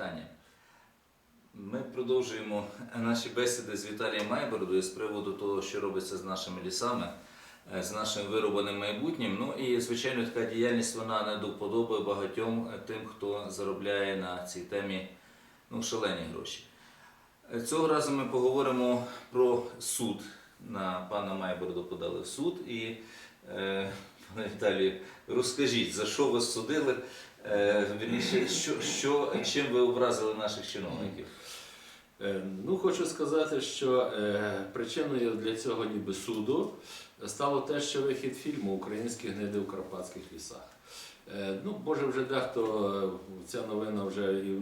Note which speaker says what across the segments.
Speaker 1: вітання. Ми продовжуємо наші бесіди з Віталієм Майбородою з приводу того, що робиться з нашими лісами, е, з нашим виробленим майбутнім. Ну і, звичайно, така діяльність вона не до вподоби багатьом е, тим, хто заробляє на цій темі ну, шалені гроші. Е, Цього разу ми поговоримо про суд. На пана Майбороду подали в суд. І, е, пане Віталію, розкажіть, за що вас судили? Е, що, що, чим ви образили наших чиновників?
Speaker 2: Е, Ну, хочу сказати, що е, причиною для цього ніби суду стало те, що вихід фільму Українські гниди в Карпатських лісах. Е, Ну, може, вже дехто е, ця новина вже і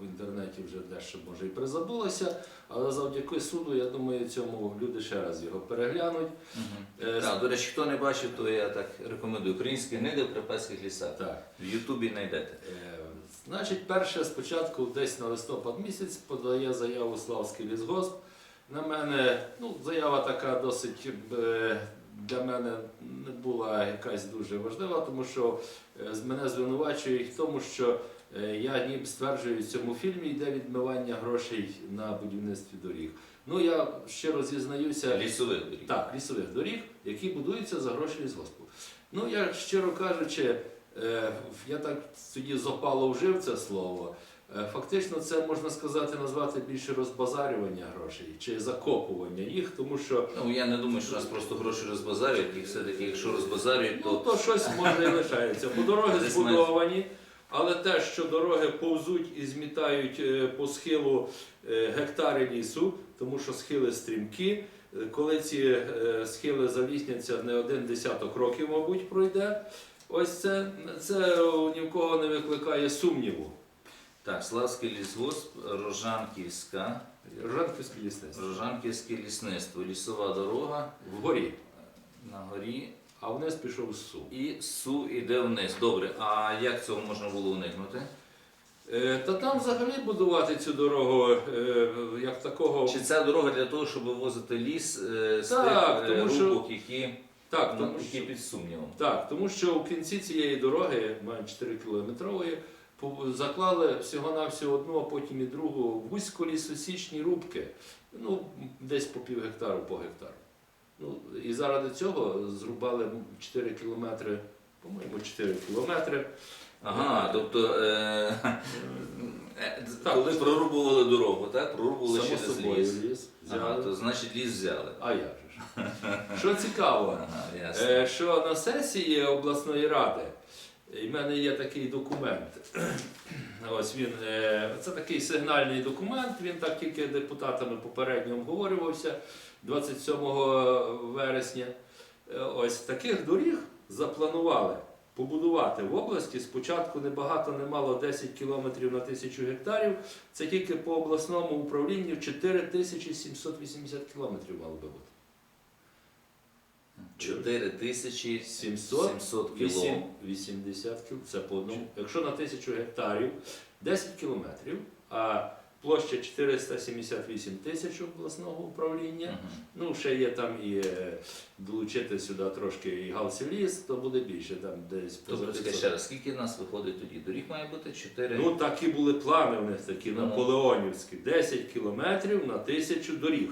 Speaker 2: в інтернеті вже дещо може і призабулася, але завдяки суду, я думаю, цьому люди ще раз його переглянуть. Е,
Speaker 1: Так, до речі, хто не бачив, то я так рекомендую. Українські гниди в Карпатських лісах.
Speaker 2: Так.
Speaker 1: В Ютубі знайдете.
Speaker 2: Е, Значить, перше спочатку десь на листопад місяць подає заяву Славський лісгосп. На мене, ну, заява така досить е, для мене не була якась дуже важлива, тому що е, з мене звинувачують в тому, що е, я ніби стверджую, в цьому фільмі йде відмивання грошей на будівництві доріг. Ну я щиро зізнаюся,
Speaker 1: Лісових доріг.
Speaker 2: так, лісових доріг, які будуються за гроші лісгоспу. Ну, я щиро кажучи, е, я так тоді запало вжив це слово. Е, Фактично, це можна сказати, назвати більше розбазарювання грошей чи закопування їх, тому що
Speaker 1: Ну, я не думаю, що нас просто гроші розбазарюють, і все-таки, якщо розбазарюють,
Speaker 2: ну,
Speaker 1: то
Speaker 2: то щось може і лишається. Бо дороги збудовані, але те, що дороги повзуть і змітають е, по схилу е, гектари лісу, тому що схили стрімкі. Коли ці схили залісняться, не один десяток років, мабуть, пройде. Ось це, це ні в кого не викликає сумніву.
Speaker 1: Так, Славський лісгосп, Рожанківська,
Speaker 2: Рожанківське лісництво.
Speaker 1: Рожанківське лісництво, лісова дорога
Speaker 2: Вгорі.
Speaker 1: на горі
Speaker 2: А вниз пішов су.
Speaker 1: і Су іде вниз. Добре, а як цього можна було уникнути?
Speaker 2: Е, Та там взагалі будувати цю дорогу е, як такого.
Speaker 1: Чи ця дорога для того, щоб вивозити ліс е, з
Speaker 2: Так,
Speaker 1: тих е,
Speaker 2: тому що-
Speaker 1: рубок, які,
Speaker 2: Так,
Speaker 1: ну,
Speaker 2: тому
Speaker 1: які
Speaker 2: що,
Speaker 1: під сумнівом?
Speaker 2: так, тому що в кінці цієї дороги, має 4 кілометрової, заклали всього-навсього одну, а потім і другу вузько лісосічні рубки. Ну, десь по пів гектару, по гектару. Ну, і заради цього зрубали 4 кілометри, по-моєму, 4 кілометри.
Speaker 1: Ага, тобто, е, е,
Speaker 2: Так.
Speaker 1: коли прорубували дорогу, так? Прорубували
Speaker 2: Само
Speaker 1: через
Speaker 2: собою
Speaker 1: ліс.
Speaker 2: ліс
Speaker 1: Ага, то значить ліс взяли.
Speaker 2: А як же ж? Що цікаво,
Speaker 1: Ага, ясно.
Speaker 2: Е, що на сесії обласної ради і в мене є такий документ. Ось він е, це такий сигнальний документ. Він так тільки депутатами попередньо обговорювався 27 вересня. Е, Ось таких доріг запланували побудувати в області. Спочатку небагато немало 10 кілометрів на тисячу гектарів. Це тільки по обласному управлінню 4780 кілометрів мало би бути.
Speaker 1: 4 тисячі
Speaker 2: 700
Speaker 1: 700
Speaker 2: 80 кіл, це по одному. Якщо на тисячу гектарів 10 кілометрів, а площа 478 тисяч обласного управління. Ну, ще є там і е, долучити сюди трошки і галсіліс, то буде більше, там десь
Speaker 1: Тобто, скажи ще раз, скільки нас виходить тоді? Доріг має бути 4.
Speaker 2: Ну, такі були плани в них такі
Speaker 1: Ну.
Speaker 2: наполеонівські. 10 кілометрів на тисячу доріг.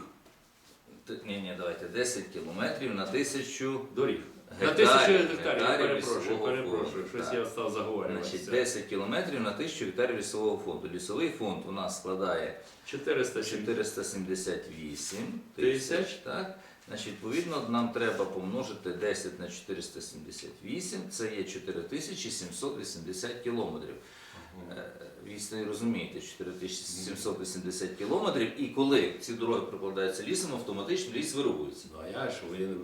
Speaker 1: Ні, ні, давайте 10 кілометрів на тисячу
Speaker 2: Доріг. на тисячу гектарів, я перепрошую,
Speaker 1: лісового
Speaker 2: перепрошую,
Speaker 1: фонду,
Speaker 2: щось
Speaker 1: так.
Speaker 2: я став заговорюватися.
Speaker 1: Значить, 10 кілометрів на тисячу гектарів лісового фонду. Лісовий фонд у нас складає
Speaker 2: 470
Speaker 1: 478 тисяч. Так? Значить, відповідно, нам треба помножити 10 на 478, це є 4780 кілометрів. Е, Ви розумієте, 4780 кілометрів, і коли ці дороги прокладаються лісом, автоматично ліс вирубується.
Speaker 2: Ну а я ж він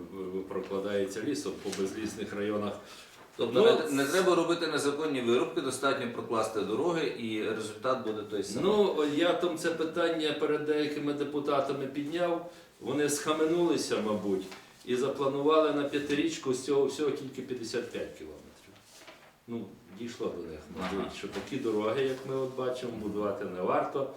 Speaker 2: прокладається лісом по безлісних районах.
Speaker 1: Тобто
Speaker 2: Ну,
Speaker 1: не, не треба робити незаконні вирубки, достатньо прокласти дороги, і результат буде той самий.
Speaker 2: Ну я там це питання перед деякими депутатами підняв. Вони схаменулися, мабуть, і запланували на п'ятирічку з цього всього тільки 55 кілометрів. Ну, дійшло до них, мабуть, що такі дороги, як ми от бачимо, будувати не варто.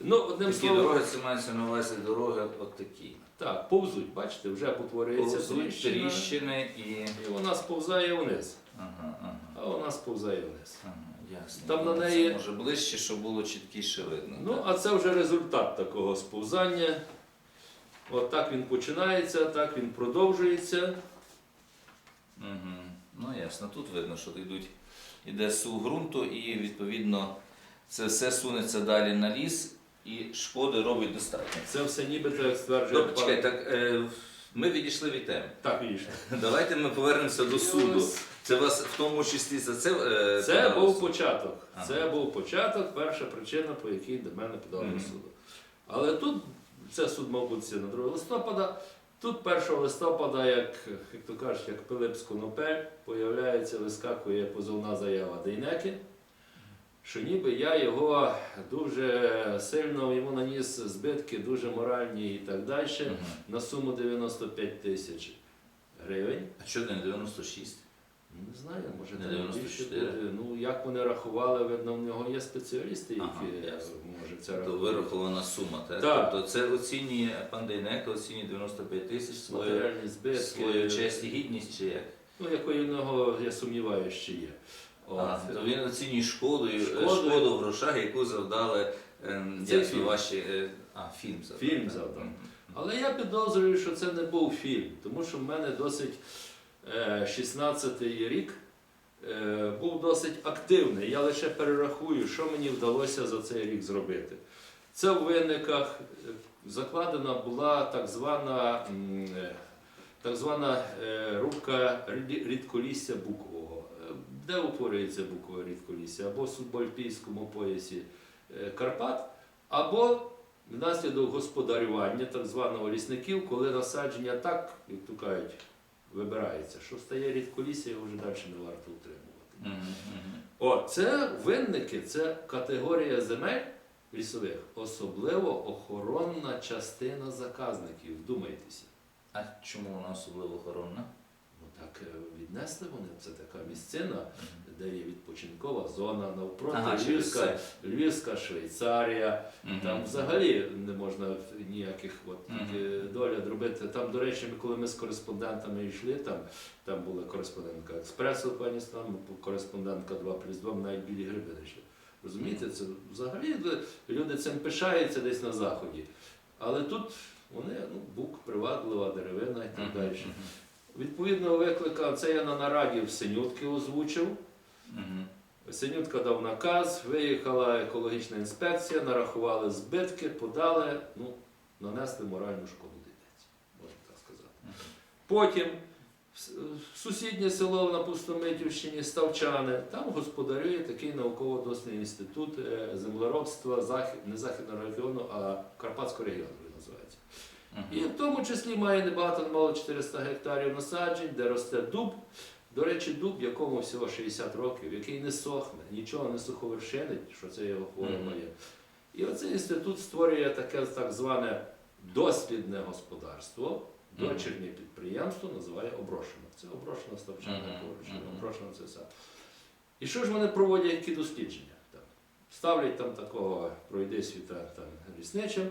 Speaker 2: Ну, одним
Speaker 1: Такі
Speaker 2: словом,
Speaker 1: дороги, це мається на увазі дороги от такі.
Speaker 2: так, повзуть, бачите, вже потворюється
Speaker 1: Повзуть тріщини і.
Speaker 2: і вона сповзає вниз.
Speaker 1: Ага, ага,
Speaker 2: А вона сповзає вниз.
Speaker 1: ага, Ясно.
Speaker 2: Там на
Speaker 1: Це
Speaker 2: неї-
Speaker 1: може ближче, щоб було чіткіше видно.
Speaker 2: Ну,
Speaker 1: так?
Speaker 2: а це вже результат такого сповзання. От так він починається, так він продовжується.
Speaker 1: Угу. Ну ясно, тут видно, що йдуть, іде сув ґрунту і відповідно це все сунеться далі на ліс і шкоди робить достатньо.
Speaker 2: Це все нібито як стверджує
Speaker 1: Добре, чекай, так е, ми відійшли від теми.
Speaker 2: Так, вийшло.
Speaker 1: Давайте ми повернемося до суду. Це вас в тому числі за це. Е,
Speaker 2: Це
Speaker 1: подали
Speaker 2: був
Speaker 1: суд?
Speaker 2: початок.
Speaker 1: Ага.
Speaker 2: Це був початок, перша причина, по якій до мене подали
Speaker 1: Мгм.
Speaker 2: до суду. Але тут це суд, мабуть, це на 2 листопада. Тут 1 листопада, як, як то кажуть, як Пилип з Конопель, появляється, вискакує позовна заява Дейнеки, що ніби я його дуже сильно йому наніс збитки, дуже моральні і так далі, на суму 95 тисяч гривень.
Speaker 1: А що не 96?
Speaker 2: Ну, Не знаю, може
Speaker 1: Не
Speaker 2: там
Speaker 1: 94.
Speaker 2: більше. Ну, як вони рахували, видно, в нього є спеціалісти, які
Speaker 1: Ага, ясно.
Speaker 2: може це
Speaker 1: То
Speaker 2: рахувати.
Speaker 1: вирахована сума, так?
Speaker 2: Так.
Speaker 1: Тобто це оцінює пан Дейнеко, оцінює 95 тисяч свою,
Speaker 2: Матеріальні збитки.
Speaker 1: свою честь і гідність чи як?
Speaker 2: Ну, якої в нього, я сумніваюся, що є. От.
Speaker 1: А, то він оцінює шкоду, і-
Speaker 2: Шкоду.
Speaker 1: шкоду в грошах, яку завдали ем,
Speaker 2: фільм.
Speaker 1: ваші. е, А, фільм завдав.
Speaker 2: Фільм завдав. Але я підозрюю, що це не був фільм, тому що в мене досить е, 16-й рік е, був досить активний. Я лише перерахую, що мені вдалося за цей рік зробити. Це в винниках е, закладена була так звана, е, так звана е, рубка рідколісся букового. Е, Де утворюється букове рідколісся? Або в субальпійському поясі е, Карпат, або внаслідок господарювання так званого лісників, коли насадження так, як то кажуть, вибирається, що стає рідколісся, його вже далі не варто утримувати.
Speaker 1: Mm -hmm.
Speaker 2: О, це винники, це категорія земель лісових, особливо охоронна частина заказників. Вдумайтеся.
Speaker 1: А чому вона особливо охоронна?
Speaker 2: Ну так е, віднесли вони. Це така місцина, де є відпочинкова зона, навпроти
Speaker 1: Ага,
Speaker 2: Львівська. Львівська Швейцарія.
Speaker 1: Мгм.
Speaker 2: Там взагалі не можна ніяких от, тільки доля робити. Там, до речі, ми, коли ми з кореспондентами йшли, там, там була кореспондентка експресу, пані там, кореспондентка 2 плюс 2, навіть білі гриби не йшли. Розумієте, це взагалі люди цим пишаються десь на заході. Але тут вони, ну, бук, приваблива деревина і так далі. Відповідно, викликав, це я на нараді в Синютки озвучив.
Speaker 1: мгм.
Speaker 2: Синютка дав наказ, виїхала екологічна інспекція, нарахували збитки, подали, ну, нанесли моральну шкоду дитиці, можна так сказати. Потім в сусіднє село на Пустомитівщині Ставчани, там господарює такий науково-дослідний інститут е, землеробства захід, не західного регіону, а Карпатського регіону. І в тому числі має небагато, мало 400 гектарів насаджень, де росте дуб. До речі, дуб, якому всього 60 років, який не сохне, нічого не суховершинить, що це його
Speaker 1: Мгм.
Speaker 2: моє. І оцей інститут створює таке так зване дослідне господарство, дочірнє підприємство, називає оброшено. Це оброшена ставчана
Speaker 1: Мгм.
Speaker 2: поруч, оброшено це все. І що ж вони проводять, які дослідження? Ставлять там такого пройди світа там, лісничим,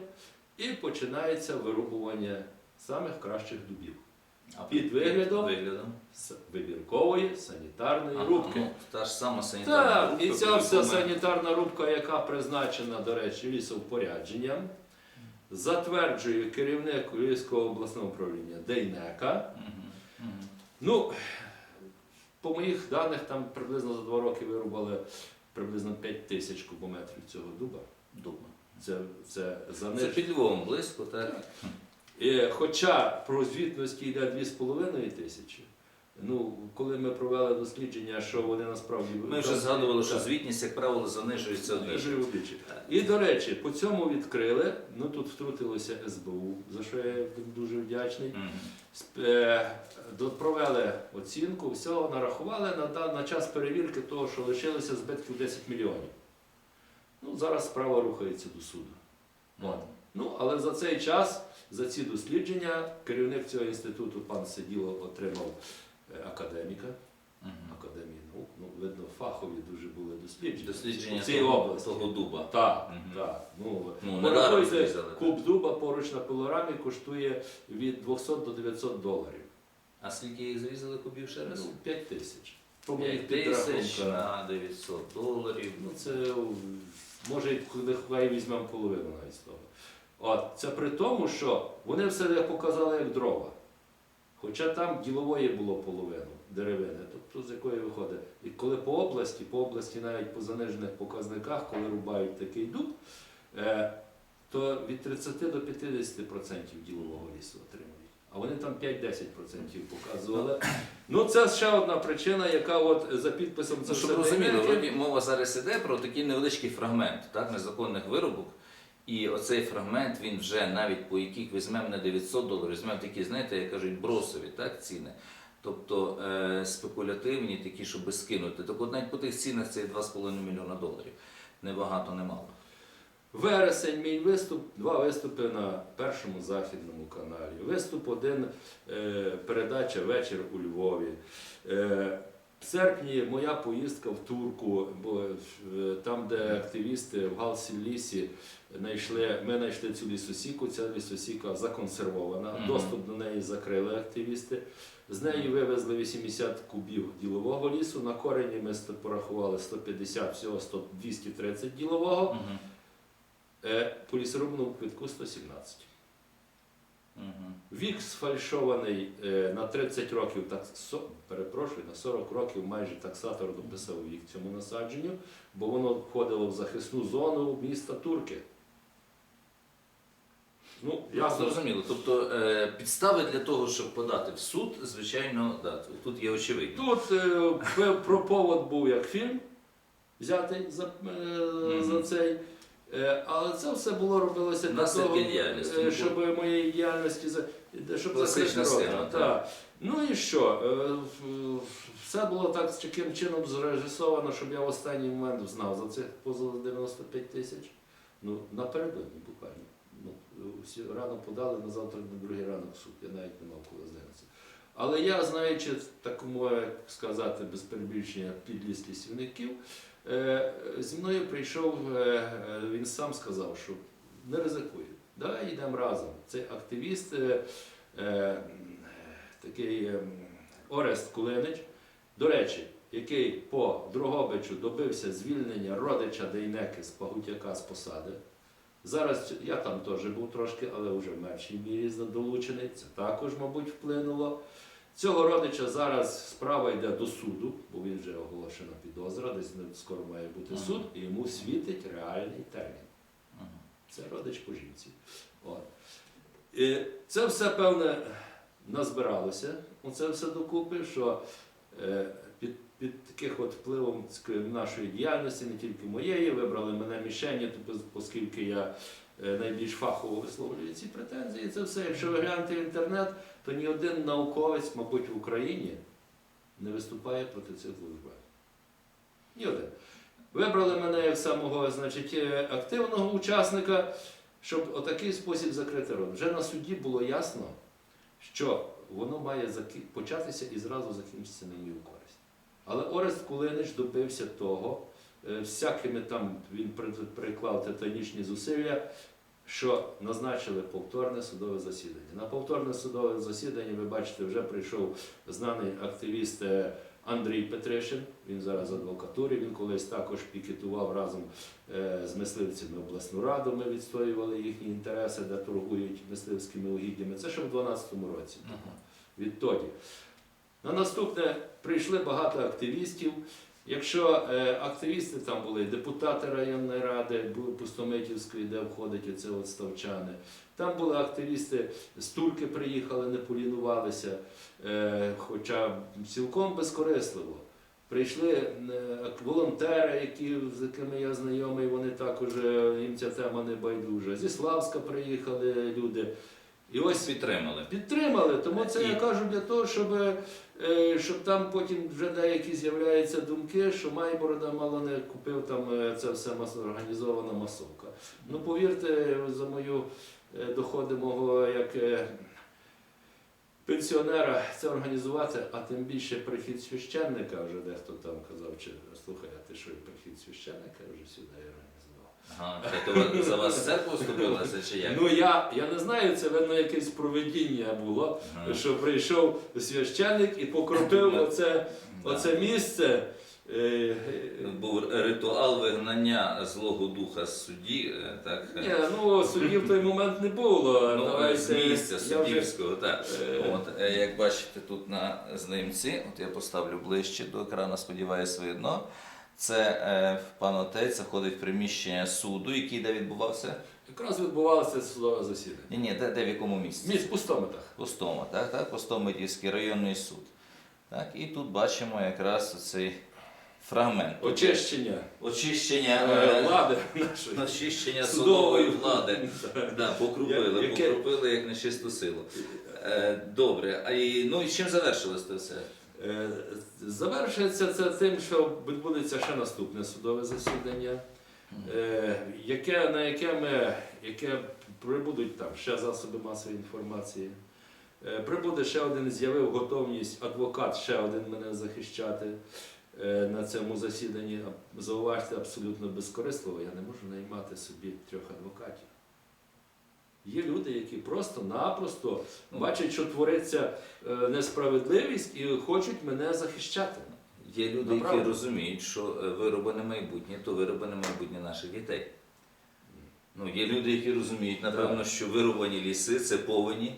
Speaker 2: і починається вирубування самих кращих дубів.
Speaker 1: А
Speaker 2: під виглядом?
Speaker 1: виглядом?
Speaker 2: Вибіркової санітарної
Speaker 1: Ага,
Speaker 2: рубки.
Speaker 1: ну, та ж сама санітарна
Speaker 2: Так,
Speaker 1: рубка,
Speaker 2: і ця вся санітарна рубка, яка призначена, до речі, лісовпорядженням, затверджує керівник Львівського обласного управління Дейнека.
Speaker 1: Мгм, мгм.
Speaker 2: Ну, по моїх даних, там приблизно за два роки вирубали приблизно 5 тисяч кубометрів цього дуба.
Speaker 1: Дуба.
Speaker 2: Це, це
Speaker 1: Це під Львовом близько, так?
Speaker 2: І, хоча про звітності йде 2,5 тисячі, ну, коли ми провели дослідження, що вони насправді
Speaker 1: Ми вже згадували, що звітність, як правило, занижується
Speaker 2: знижує вдвічі. І, до речі, по цьому відкрили, ну тут втрутилося СБУ, за що я дуже вдячний. Е, Провели оцінку, всього нарахували на, на час перевірки того, що лишилося збитків 10 мільйонів. Ну, зараз справа рухається до суду. От. Ну, але за цей час, за ці дослідження, керівник цього інституту, пан Сиділо, отримав е, академіка Академії наук. Ну, видно, фахові дуже були дослідження.
Speaker 1: Дослідження
Speaker 2: в цій
Speaker 1: того-
Speaker 2: області.
Speaker 1: того дуба.
Speaker 2: Так,
Speaker 1: Мгм.
Speaker 2: так. Ну,
Speaker 1: Ну,
Speaker 2: порахуйте, куб дуба поруч на пилорамі коштує від 200 до 900 доларів.
Speaker 1: А скільки їх зрізали кубів ще раз?
Speaker 2: Ну, 5 тисяч.
Speaker 1: 5 тисяч на 900 доларів.
Speaker 2: Ну, це може, хай візьмемо половину навіть з того. От, це при тому, що вони все показали як дрова. Хоча там ділової було половину деревини, тобто з якої виходить. І коли по області, по області навіть по занижених показниках, коли рубають такий дуб, е, то від 30 до 50% ділового лісу отримують. А вони там 5-10% показували. Ну, це ще одна причина, яка от за підписом це
Speaker 1: Ну, щоб
Speaker 2: все
Speaker 1: розуміли,
Speaker 2: дає.
Speaker 1: вроді мова зараз іде про такий невеличкий фрагмент так, незаконних виробок. І оцей фрагмент він вже навіть по яких візьмемо не 900 доларів, візьмемо такі, знаєте, як кажуть, бросові так, ціни. Тобто е, спекулятивні, такі, щоб скинути. Так от навіть по тих цінах це 2,5 мільйона доларів. Небагато, немало.
Speaker 2: Вересень мій виступ, два виступи на першому західному каналі. Виступ один, е, передача вечір у Львові. Е, в серпні моя поїздка в Турку, бо е, там, де активісти в Галсі лісі знайшли, ми знайшли цю лісосіку, ця лісосіка законсервована,
Speaker 1: Мгм.
Speaker 2: доступ до неї закрили активісти. З неї вивезли 80 кубів ділового лісу. На корені ми порахували 150, всього 100, 230 ділового.
Speaker 1: Мгм.
Speaker 2: Е, По лісорубному квитку 117.
Speaker 1: Мгм.
Speaker 2: Вік сфальшований е, на 30 років, так, со, перепрошую, на 40 років майже таксатор дописав вік цьому насадженню, бо воно входило в захисну зону міста Турки. Ну, ясно,
Speaker 1: Зрозуміло. Тобто е, підстави для того, щоб подати в суд, звичайно, да, тут є очевидні.
Speaker 2: Тут е, про повод був як фільм взятий за, е, за цей. Е, але це все було робилося для того, е, щоб моєї діяльності щоб закрити рота. Так. Ну і що? Е, Все було так з таким чином зрежисовано, щоб я в останній момент знав за цих поза 95 тисяч. Ну, напередодні буквально. Ну, всі рано подали на завтра на другий ранок суд. Я навіть не мав коли здатися. Але я, знаючи такому, як сказати, без перебільшення підлість лісівників, е, зі мною прийшов, е, е, він сам сказав, що не ризикує. Давай йдемо разом. Цей активіст, е, е, такий е, Орест Кулинич, до речі, який по Дрогобичу добився звільнення родича Дейнеки з Пагутяка з посади. Зараз я там теж був трошки, але вже в меншій мірі долучений. Це також, мабуть, вплинуло. Цього родича зараз справа йде до суду, бо він вже оголошена підозра, десь скоро має бути
Speaker 1: Ага.
Speaker 2: суд, і йому світить реальний термін.
Speaker 1: Ага.
Speaker 2: Це родич по жінці. От. І це все певне назбиралося, це все докупи, що е, під, таких от впливом нашої діяльності, не тільки моєї, вибрали мене мішені, тобто, оскільки я е, найбільш фахово висловлюю ці претензії. Це все, якщо ви глянете інтернет, то ні один науковець, мабуть, в Україні не виступає проти цих зловживань. Ні один. Вибрали мене як самого значить, е, активного учасника, щоб отакий спосіб закрити рот. Вже на суді було ясно, що воно має початися і зразу закінчитися на користь. Але Орест Кулинич добився того, е, всякими там він приклав титанічні зусилля, що назначили повторне судове засідання. На повторне судове засідання, ви бачите, вже прийшов знаний активіст е, Андрій Петришин. Він зараз в адвокатурі. Він колись також пікетував разом е, з мисливцями обласну раду. Ми відстоювали їхні інтереси, де торгують мисливськими угіддями. Це ще в 2012 році. Відтоді. На наступне прийшли багато активістів. Якщо е, активісти там були депутати районної ради, Пустомитівської, де входить оце от ставчани. Там були активісти з Турки приїхали, не полінувалися, е, хоча цілком безкорисливо. Прийшли е, волонтери, які, з якими я знайомий, вони також їм ця тема не байдужа. Зі Славська приїхали люди. І ось
Speaker 1: підтримали.
Speaker 2: Підтримали, тому це я кажу для того, щоб, е, щоб там потім вже деякі з'являються думки, що Майборода мало не купив там е, це все організована масовка. Ну повірте, за мою е, доходи мого як пенсіонера це організувати, а тим більше прихід священника, вже дехто там казав, чи слухай, а ти що прихід священника вже сюди.
Speaker 1: Ага, це то за вас церква вступилася чи як?
Speaker 2: Ну я, я не знаю, це видно якесь проведіння було.
Speaker 1: Ага.
Speaker 2: що прийшов священник і покропив оце Оце місце. е, е,
Speaker 1: Був ритуал вигнання злого духа з судді, е, так?
Speaker 2: Ні, ну судів в той момент не було.
Speaker 1: Ну,
Speaker 2: Давайте,
Speaker 1: з місця
Speaker 2: я вже-
Speaker 1: суддівського, так.
Speaker 2: Е.
Speaker 1: От, е, як бачите тут на знимці, от я поставлю ближче до екрану, сподіваюся, видно. Це е, пан отець заходить в приміщення суду, який де відбувався?
Speaker 2: Якраз відбувалося судове засідання.
Speaker 1: Ні, ні, де, де в якому місці?
Speaker 2: Міст пустометах.
Speaker 1: Постома, так, так, Постомитівський районний суд. Так, і тут бачимо якраз цей фрагмент.
Speaker 2: Очищення
Speaker 1: Очищення,
Speaker 2: е,
Speaker 1: е,
Speaker 2: влади нашої.
Speaker 1: очищення
Speaker 2: Судової.
Speaker 1: влади. Да, покрупили,
Speaker 2: яке-
Speaker 1: покрупили як нечисту силу. Е, добре, а і, ну і чим завершилось це все?
Speaker 2: Е, Завершується це тим, що відбудеться ще наступне судове засідання, е, яке, на яке ми яке прибудуть там ще засоби масової інформації. Е, Прибуде ще один, з'явив готовність адвокат, ще один мене захищати на цьому засіданні. Зауважте, абсолютно безкорисливо, я не можу наймати собі трьох адвокатів. Є люди, які просто-напросто бачать, що твориться е, несправедливість і хочуть мене захищати.
Speaker 1: Є люди, які розуміють, що е, вироблене майбутнє, то вироблене майбутнє наших дітей. Ну, є люди, які розуміють, напевно, що вирубані ліси це повені.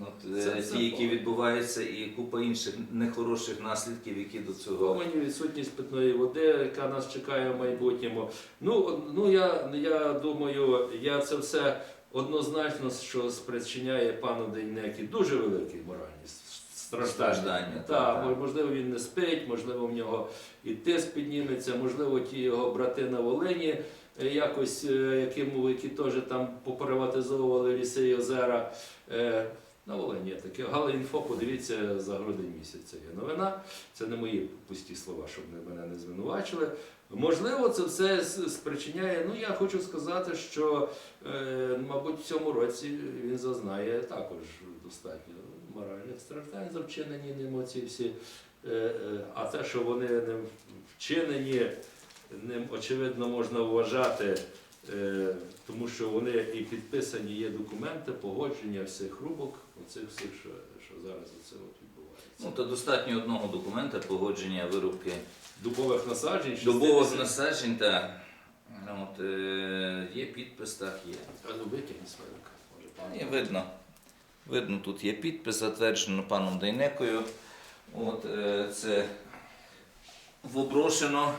Speaker 1: От, е,
Speaker 2: Це
Speaker 1: ті, які відбуваються, і купа інших нехороших наслідків, які до цього.
Speaker 2: Повинні відсутність питної води, яка нас чекає в майбутньому. Ну, ну я, я думаю, я це все однозначно, що спричиняє пану Дейнекі дуже великі моральні страждання.
Speaker 1: Страждання,
Speaker 2: Так,
Speaker 1: так,
Speaker 2: можливо, він не спить, можливо, в нього і тиск підніметься, можливо, ті його брати на Волині, е, якось, е, яким, які теж там поприватизовували ліси і озера. На Волині є таке. Галаінфо, подивіться, за грудень місяць це є новина. Це не мої пусті слова, щоб не- мене не звинувачили. Можливо, це все спричиняє. Ну, я хочу сказати, що, е, мабуть, в цьому році він зазнає також достатньо моральних страждань за вчинені ним оці всі. Е, е, А те, що вони не вчинені, ним очевидно можна вважати, тому що вони і підписані є документи, погодження всіх рубок, оцих всіх, що, що зараз оце от відбувається.
Speaker 1: Ну, то достатньо одного документа погодження вирубки
Speaker 2: Дубових насаджень,
Speaker 1: дубових
Speaker 2: 60
Speaker 1: насаджень. Та, от, е, є підпис, так є.
Speaker 2: А ну витягни сварок, може пан.
Speaker 1: І видно. Видно, тут є підпис, затверджено паном Дейнекою. От, е, це воброшено,
Speaker 2: Ну,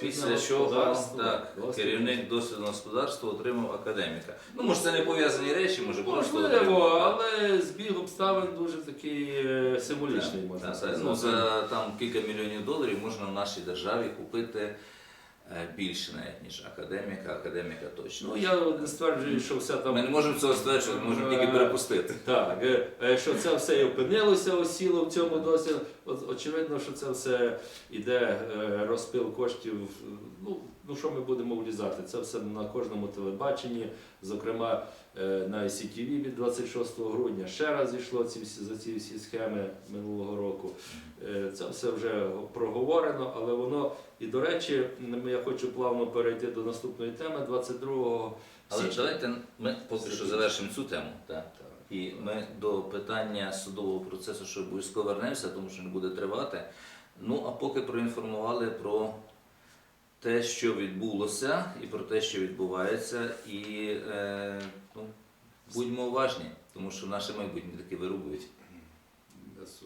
Speaker 1: після чого так, керівник досвідного господарства отримав академіка. Ну, може, це не пов'язані речі, може просто
Speaker 2: Можливо, але збіг обставин дуже такий е, символічний, можна сказати.
Speaker 1: Ну, за там кілька мільйонів доларів можна в нашій державі купити більше навіть, ніж академіка, академіка точно.
Speaker 2: Ну, я не стверджую, що все там.
Speaker 1: Ми не можемо цього стверджувати, можемо тільки перепустити.
Speaker 2: Так, е, е, що це все і опинилося, осіло в цьому досі. Очевидно, що це все іде е, розпил коштів. Ну, ну що ми будемо влізати? Це все на кожному телебаченні, зокрема е, на ICTV від 26 грудня. Ще раз зійшло ці всі, за ці всі схеми минулого року. Е, Це все вже проговорено, але воно і до речі, я хочу плавно перейти до наступної теми 22
Speaker 1: Але
Speaker 2: січня.
Speaker 1: давайте ми поки що завершимо цю тему. Так?
Speaker 2: Так.
Speaker 1: І ми до питання судового процесу, що обов'язково вернемося, тому що не буде тривати. Ну, а поки проінформували про те, що відбулося, і про те, що відбувається, і е, ну, будьмо уважні, тому що наше майбутнє таки вирубують.